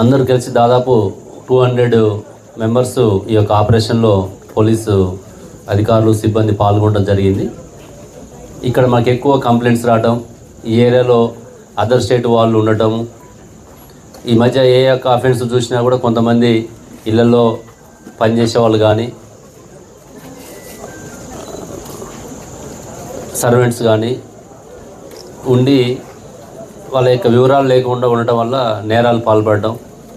అందరూ కలిసి దాదాపు టూ హండ్రెడ్ మెంబర్స్ ఈ యొక్క ఆపరేషన్లో పోలీసు అధికారులు సిబ్బంది పాల్గొనడం జరిగింది. ఇక్కడ మాకు ఎక్కువ కంప్లైంట్స్ రావటం ఈ ఏరియాలో అదర్ స్టేట్ వాళ్ళు ఉండటం. ఈ మధ్య ఏ యొక్క అఫెన్స్ చూసినా కూడా కొంతమంది ఇళ్ళలో పనిచేసే వాళ్ళు కానీ సర్వెంట్స్ కానీ ఉండి వాళ్ళ యొక్క వివరాలు లేకుండా ఉండటం వల్ల నేరాలు పాల్పడడం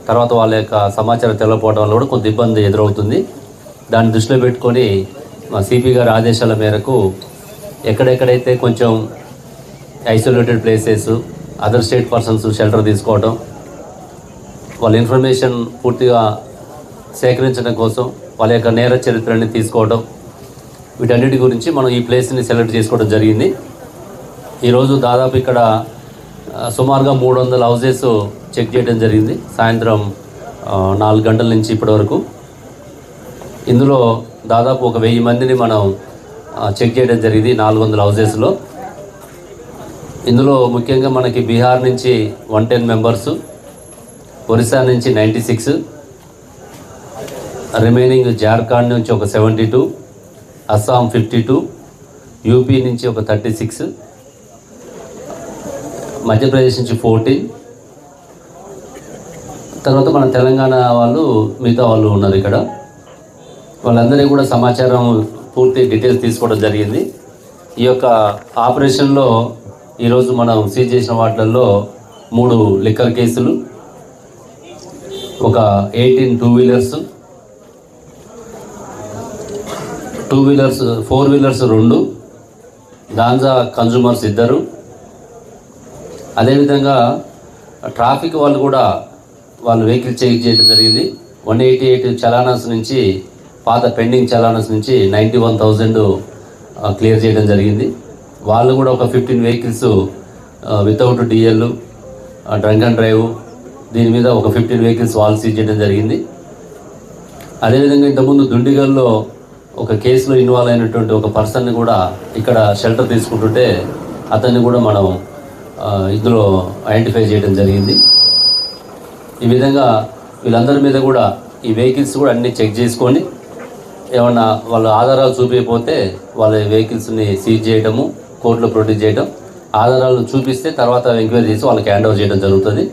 తర్వాత వాళ్ళ యొక్క సమాచారం తెలియకపోవడం వల్ల కూడా కొంత ఇబ్బంది ఎదురవుతుంది. దాన్ని దృష్టిలో పెట్టుకొని మా సిపి గారి ఆదేశాల మేరకు ఎక్కడెక్కడైతే కొంచెం isolated places other state persons shelter తీసుకోవడం వాళ్ళ ఇన్ఫర్మేషన్ పూర్తిగా సేకరించడం కోసం వాళ్ళ యొక్క నేర చరిత్రని తీసుకోవడం వీటన్నిటి గురించి మనం ఈ ప్లేస్ని సెలెక్ట్ చేసుకోవడం జరిగింది. ఈరోజు దాదాపు ఇక్కడ సుమారుగా మూడు వందల హౌసెస్ చెక్ చేయడం జరిగింది. సాయంత్రం నాలుగు గంటల నుంచి ఇప్పటి వరకు ఇందులో దాదాపు ఒక వెయ్యి మందిని మనం చెక్ చేయడం జరిగింది నాలుగు వందల హౌజెస్లో ఇందులో ముఖ్యంగా మనకి బీహార్ నుంచి వన్ టెన్ మెంబర్స్ ఒరిస్సా నుంచి నైంటీ సిక్స్ రిమైనింగ్ జార్ఖండ్ నుంచి ఒక seventy two Assam fifty two UP నుంచి ఒక థర్టీ సిక్స్ మధ్యప్రదేశ్ నుంచి ఫోర్టీన్ తర్వాత మన తెలంగాణ వాళ్ళు మిగతా వాళ్ళు ఉన్నారు ఇక్కడ. వాళ్ళందరికీ కూడా సమాచారం పూర్తి డీటెయిల్స్ తీసుకోవడం జరిగింది. ఈ యొక్క ఆపరేషన్లో ఈరోజు మనం సీజ్ చేసిన వాటిల్లో మూడు లిక్కర్ కేసులు ఒక eighteen two wheelers two wheelers four wheelers రెండు గాంజా కన్జూమర్స్ ఇద్దరు. అదేవిధంగా ట్రాఫిక్ వాళ్ళు కూడా వాళ్ళు వెహికల్ చెక్ చేయడం జరిగింది. వన్ ఎయిటీ ఎయిట్ చలానాస్ నుంచి పాత పెండింగ్ చలానాస్ నుంచి నైంటీ వన్ థౌజండ్ క్లియర్ చేయడం జరిగింది. వాళ్ళు కూడా ఒక fifteen vehicles without DL drunk and drive దీని మీద ఒక ఫిఫ్టీన్ వెహికల్స్ వాళ్ళు సీజ్ చేయడం జరిగింది. అదేవిధంగా ఇంతకుముందు దుండిగల్లో ఒక కేసులో ఇన్వాల్వ్ అయినటువంటి ఒక పర్సన్ని కూడా ఇక్కడ షెల్టర్ తీసుకుంటుంటే అతన్ని కూడా మనం ఇందులో ఐడెంటిఫై చేయడం జరిగింది. ఈ విధంగా వీళ్ళందరి మీద కూడా ఈ వెహికల్స్ కూడా అన్నీ చెక్ చేసుకొని ఏమన్నా వాళ్ళ ఆధారాలు చూపించకపోతే వాళ్ళ వెహికల్స్ని సీజ్ చేయడము కోర్టులో ప్రొడ్యూస్ చేయడం ఆధారాలు చూపిస్తే తర్వాత ఎంక్వైరీ చేసి వాళ్ళకి హ్యాండ్ ఓవర్ చేయడం జరుగుతుంది.